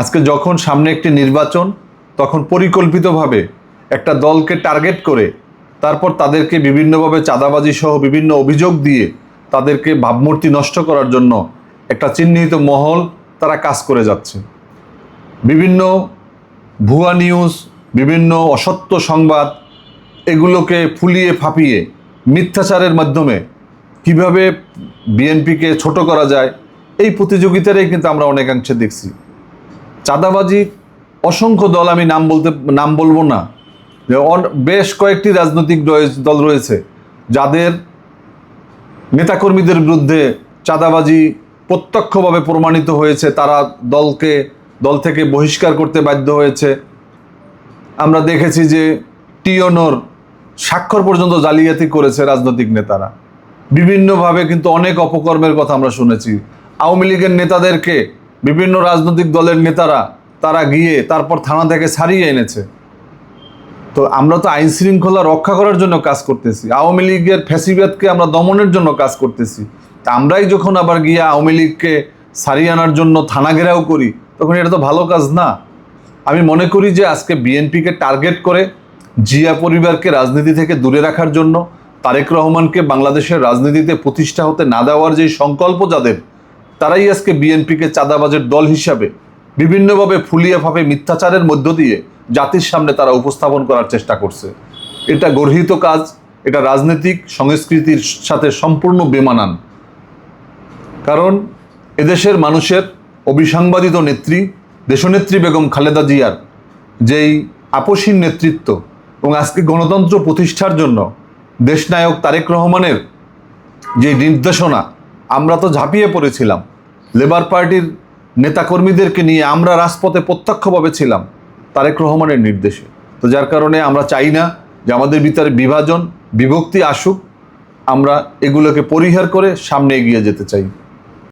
আজকে যখন সামনে একটি নির্বাচন, তখন পরিকল্পিতভাবে একটা দলকে টার্গেট করে, তারপর তাদেরকে বিভিন্নভাবে চাঁদাবাজি সহ বিভিন্ন অভিযোগ দিয়ে তাদেরকে ভাবমূর্তি নষ্ট করার জন্য একটা চিহ্নিত মহল তারা কাজ করে যাচ্ছে। বিভিন্ন ভুয়া নিউজ, বিভিন্ন অসত্য সংবাদ, এগুলোকে ফুলিয়ে ফাঁপিয়ে মিথ্যাচারের মাধ্যমে কীভাবে বিএনপিকে ছোট করা যায়, এই প্রতিযোগিতাটাই কিন্তু আমরা অনেকাংশে দেখছি। চাঁদাবাজি, অসংখ্য দল আমি নাম বলতে, নাম বলব না। বেশ কয়েকটি রাজনৈতিক দল রয়েছে, যাদের নেতাকর্মীদের বিরুদ্ধে চাঁদাবাজি প্রত্যক্ষভাবে প্রমাণিত হয়েছে, তারা দলকে, দল থেকে বহিষ্কার করতে বাধ্য হয়েছে। আমরা দেখেছি যে টিওনোর স্বাক্ষর পর্যন্ত জালিয়াতি করেছে রাজনৈতিক নেতারা। বিভিন্নভাবে কিন্তু অনেক অপকর্মের কথা আমরা শুনেছি। আওয়ামী লীগের নেতাদেরকে বিভিন্ন রাজনৈতিক দলের নেতারা তারা গিয়ে তারপর থানা থেকে ছাড়িয়ে এনেছে। তো আমরা তো আইন শৃঙ্খলা রক্ষা করার জন্য কাজ করতেছি। আওয়ামী লীগের ফ্যাসিবাদকে আমরা দমনের জন্য কাজ করতেছি। তা আমরাই যখন আবার গিয়ে আওয়ামী লীগকে সারিয়ে আনার জন্য থানা ঘেরাও করি, তখন এটা তো ভালো কাজ না। আমি মনে করি যে আজকে বিএনপিকে টার্গেট করে জিয়া পরিবারকে রাজনীতি থেকে দূরে রাখার জন্য, তারেক রহমানকে বাংলাদেশের রাজনীতিতে প্রতিষ্ঠা হতে না দেওয়ার যে সংকল্প যাদের তারাই আজকে বিএনপিকে চাঁদাবাজের দল হিসাবে বিভিন্নভাবে ফুলিয়ে ফাঁপে মিথ্যাচারের মধ্য দিয়ে জাতির সামনে তারা উপস্থাপন করার চেষ্টা করছে। এটা গর্হিত কাজ, এটা রাজনৈতিক সংস্কৃতির সাথে সম্পূর্ণ বেমানান। কারণ এদেশের মানুষের অবিসংবাদিত নেত্রী, দেশনেত্রী বেগম খালেদা জিয়ার যেই আপসীন নেতৃত্ব এবং আজকে গণতন্ত্র প্রতিষ্ঠার জন্য দেশনায়ক তারেক রহমানের যে নির্দেশনা আমরা তো ঝাঁপিয়ে পড়েছিলাম। লেবার পার্টির নেতাকর্মীদেরকে নিয়ে আমরা রাজপথে প্রত্যক্ষভাবে ছিলাম, তারেক রহমানের নির্দেশে। তো যার কারণে আমরা চাই না যে আমাদের ভিতরে বিভাজন, বিভক্তি আসুক, আমরা এগুলোকে পরিহার করে সামনে এগিয়ে যেতে চাই।